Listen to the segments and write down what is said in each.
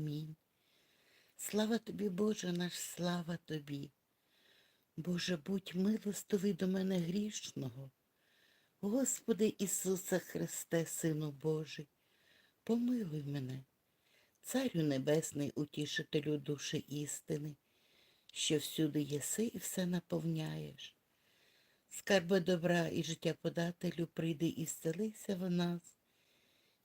Амінь. Слава тобі, Боже наш, слава тобі. Боже, будь милостивий до мене грішного. Господи Ісусе Христе, Сину Божий, помилуй мене, Царю Небесний, утішителю душі істини, що всюди єси і все наповняєш. Скарби добра і життя подателю, прийди і зцелися в нас,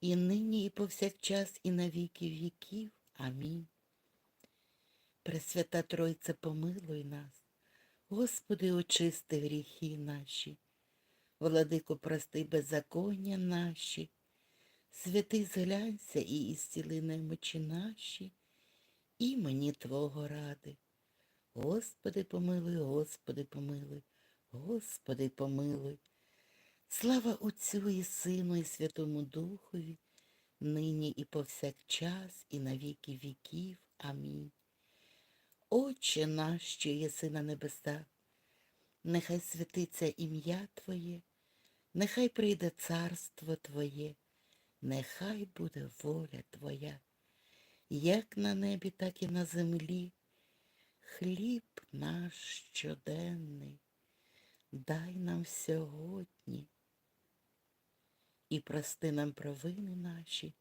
і нині, і повсякчас, і на віки віків. Амінь. Пресвята Тройце, помилуй нас. Господи, очисти гріхи наші, владико, прости беззаконня наші, святий зглянься і ісціли немочі наші, імені Твого ради. Господи, помилуй, Господи, помилуй, Господи, помилуй. Слава Отцю і Сину, і Святому Духові, нині і повсякчас, і на віки віків. Амінь. Отче наш, що єси на небесах, нехай святиться ім'я Твоє, нехай прийде царство Твоє, нехай буде воля Твоя, як на небі, так і на землі. Хліб наш щоденний, дай нам сьогодні і прости нам провини наші,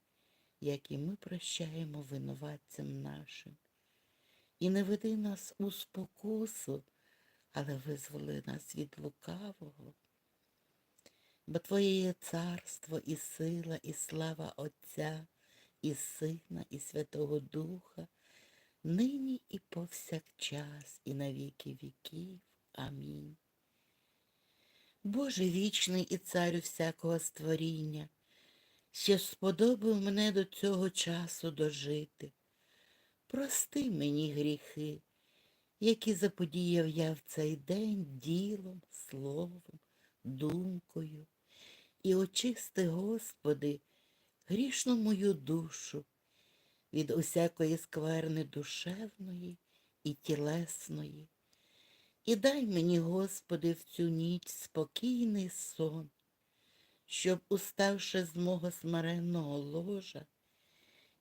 як і ми прощаємо винуватцям нашим. І не веди нас у спокусу, але визволи нас від лукавого. Бо Твоє є царство і сила, і слава Отця, і Сина, і Святого Духа, нині і повсякчас, і на віки віків. Амінь. Боже вічний і царю всякого створіння, що сподобав мене до цього часу дожити. Прости мені гріхи, які заподіяв я в цей день ділом, словом, думкою, і очисти, Господи, грішну мою душу від усякої скверни душевної і тілесної. І дай мені, Господи, в цю ніч спокійний сон, щоб, уставши з мого смиренного ложа,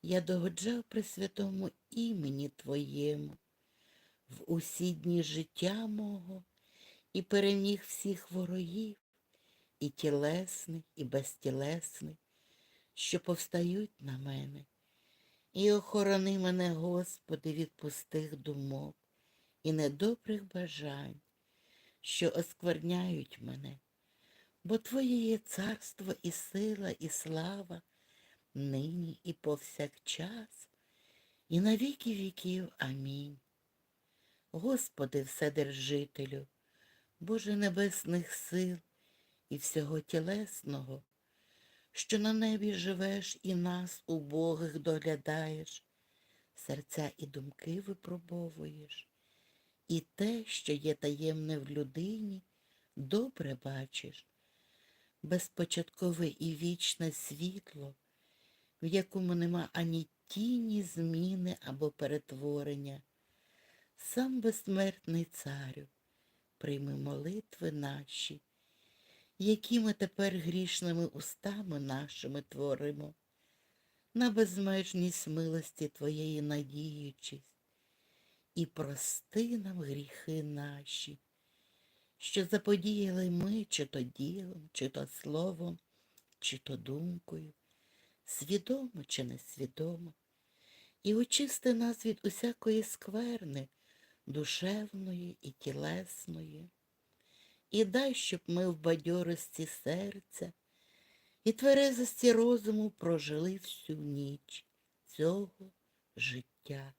я догоджав при святому імені Твоєму в усі дні життя мого і переміг всіх ворогів, і тілесних, і безтілесних, що повстають на мене. І охорони мене, Господи, від пустих думок і недобрих бажань, що оскверняють мене, бо Твоє є царство і сила, і слава, нині і повсякчас, і на віки віків. Амінь. Господи, Вседержителю, Боже Небесних сил і всього тілесного, що на небі живеш і нас, убогих, доглядаєш, серця і думки випробовуєш, і те, що є таємне в людині, добре бачиш, безпочаткове і вічне світло, в якому нема ані тіні зміни або перетворення. Сам безсмертний царю, прийми молитви наші, які ми тепер грішними устами нашими творимо, на безмежність милості Твоєї надіючись, і прости нам гріхи наші, що заподіяли ми чи то ділом, чи то словом, чи то думкою, свідомо чи несвідомо, і очисти нас від усякої скверни, душевної і тілесної, і дай, щоб ми в бадьорості серця і тверезості розуму прожили всю ніч цього життя,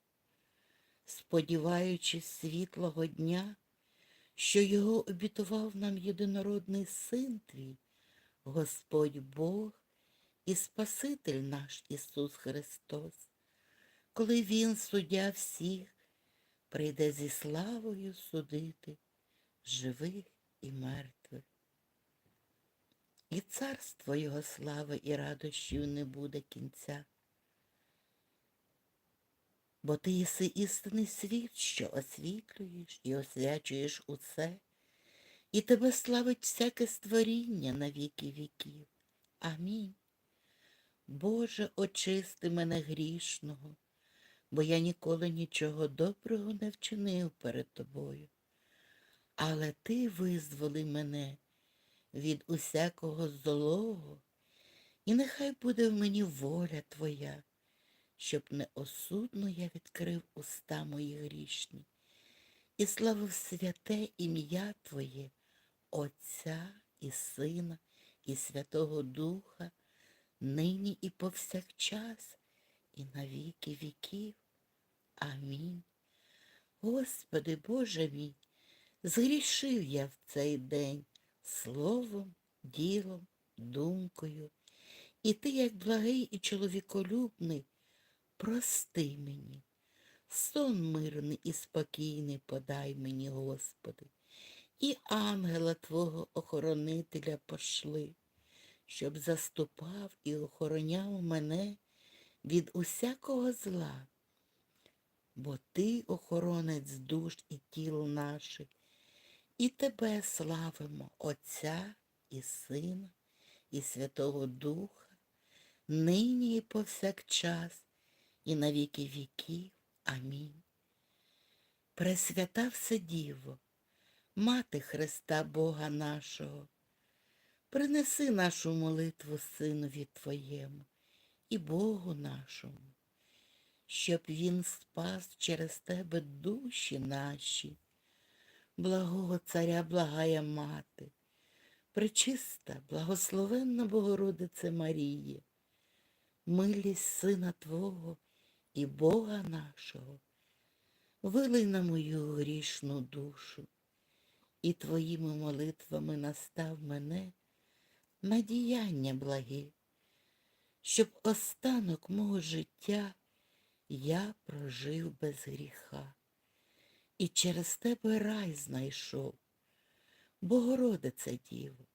сподіваючись світлого дня, що його обітував нам єдинородний Син Твій, Господь Бог і Спаситель наш Ісус Христос коли він, суддя всіх, прийде зі славою судити живих і мертвих. І царство його слави і радощів не буде кінця. Бо ти єси істинний світ, що освітлюєш і освячуєш усе, і тебе славить всяке створіння на віки віків. Амінь. Боже, очисти мене грішного, бо я ніколи нічого доброго не вчинив перед тобою. Але ти визволи мене від усякого злого, і нехай буде в мені воля Твоя, щоб неосудно я відкрив уста мої грішні і славив святе ім'я Твоє, Отця і Сина, і Святого Духа, нині і повсякчас, і на віки віків. Амінь. Господи Боже мій, згрішив я в цей день словом, ділом, думкою, і ти, як благий і чоловіколюбний, прости мені. Сон мирний і спокійний подай мені, Господи, і ангела Твого охоронителя пошли, щоб заступав і охороняв мене від усякого зла. Бо ти, охоронець душ і тіл наших, і тебе славимо, Отця і Сина, і Святого Духа, нині і повсякчас, і на віки віків. Амінь. Пресвята Вседіво, Мати Христа Бога нашого, принеси нашу молитву Синові Твоєму і Богу нашому, щоб Він спас через Тебе душі наші, благого Царя благая Мати, пречиста, благословенна Богородице Маріє, милість Сина Твого і Бога нашого, вилий на мою грішну душу, і твоїми молитвами настав мене на діяння благі, щоб останок мого життя я прожив без гріха. І через тебе рай знайшов, Богородице Діво,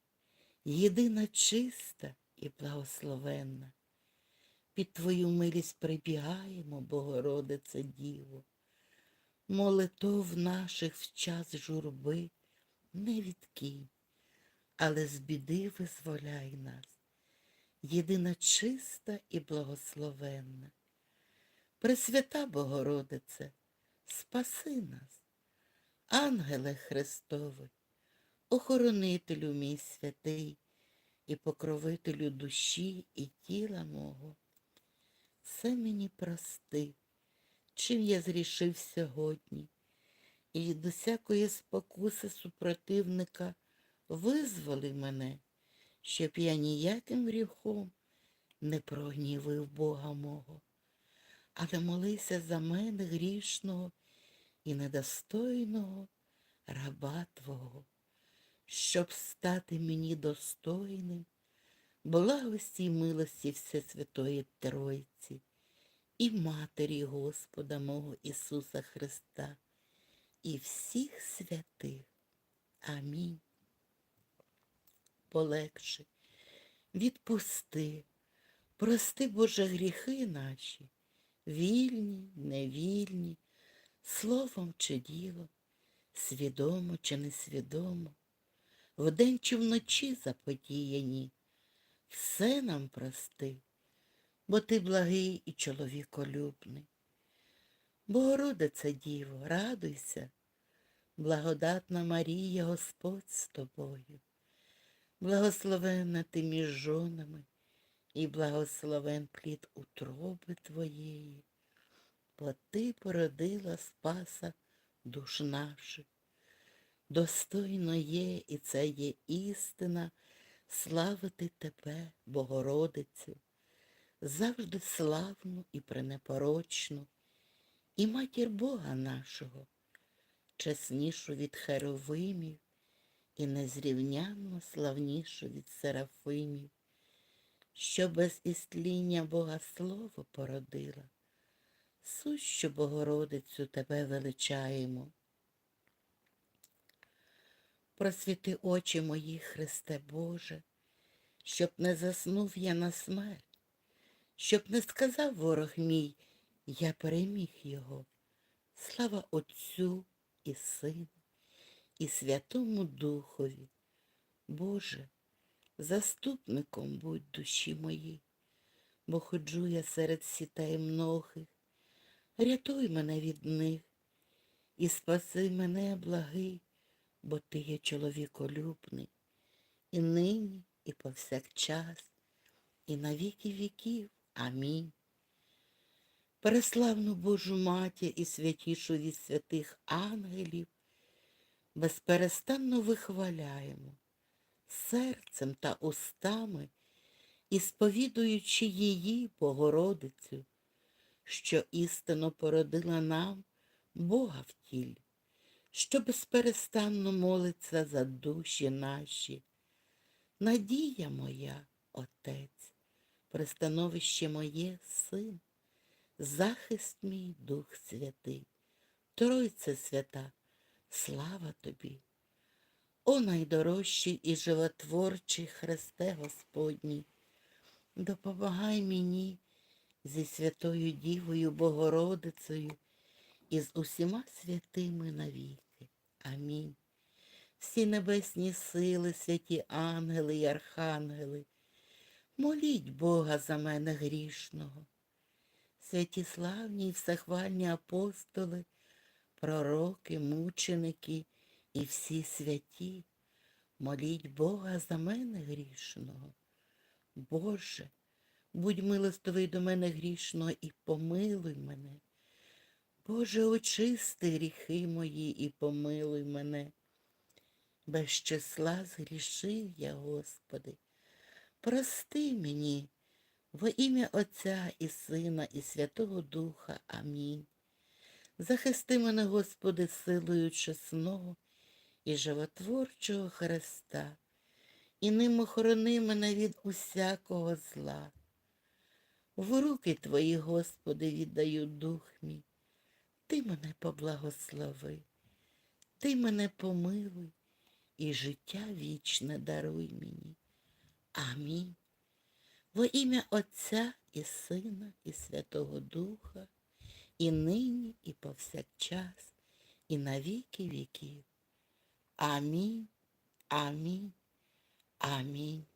єдина чиста і благословенна. Під Твою милість прибігаємо, Богородице Діво. Молитов наших в час журби не відкинь, але з біди визволяй нас, єдина чиста і благословенна. Пресвята Богородице, спаси нас, ангеле Христовий, охоронителю мій святий і покровителю душі і тіла мого все мені прости, чим я зрішив сьогодні, і від усякої спокуси супротивника визволи мене, щоб я ніяким гріхом не прогнівив Бога мого, але молися за мене грішного і недостойного раба Твого, щоб стати мені достойним благості й милості Всесвятої Тройці і Матері Господа мого Ісуса Христа і всіх святих. Амінь. Полегши, відпусти, прости, Боже, гріхи наші, вільні, невільні, словом чи ділом, свідомо чи несвідомо, вдень чи вночі заподіяні все нам прости, бо ти благий і чоловіколюбний. Богородице Діво, радуйся, благодатна Марія, Господь з тобою, благословенна ти між жонами і благословен плід утроби твоєї, бо ти породила Спаса душ наших. Достойно є, і це є істина, славити тебе, Богородицю, завжди славну і пренепорочну, і матір Бога нашого, чеснішу від херовимів і незрівнянно славнішу від, Серафимів, що без істління Бога Слово породила, Сущу Богородицю тебе величаємо. Просвіти очі мої, Христе Боже, щоб не заснув я на смерть, щоб не сказав ворог мій, я переміг його. Слава Отцю і Сину, і Святому Духові. Боже, заступником будь душі мої, бо ходжу я серед сітей многих. Рятуй мене від них і спаси мене, благий, бо ти є чоловіколюбний, і нині, і повсякчас, і на віки віків. Амінь. Переславну Божу Матір і святішу від святих ангелів, безперестанно вихваляємо серцем та устами, і сповідуючи її Богородицю, що істинно породила нам Бога в тілі, що безперестанно молиться за душі наші. Надія моя, Отець, пристановище моє Син, захист мій Дух Святий, Тройце свята, слава тобі. О найдорожчий і животворчий Христе Господній, допомагай мені зі Святою Дівою Богородицею і з усіма святими навіки. Амінь. Всі небесні сили, святі ангели і архангели, моліть Бога за мене грішного. Святі славні і всехвальні апостоли, пророки, мученики і всі святі, моліть Бога за мене грішного. Боже, будь милостивий до мене грішного і помилуй мене. Боже, очисти гріхи мої і помилуй мене. Без числа згрішив я, Господи. Прости мені во ім'я Отця і Сина, і Святого Духа. Амінь. Захисти мене, Господи, силою чесного і животворчого Христа, і ним охорони мене від усякого зла. В руки Твої, Господи, віддаю дух мій. Ти мене поблагослови, Ти мене помилуй і життя вічне даруй мені. Амінь. Во ім'я Отця і Сина, і Святого Духа, і нині, і повсякчас, і на віки віків. Амінь, амінь, амінь.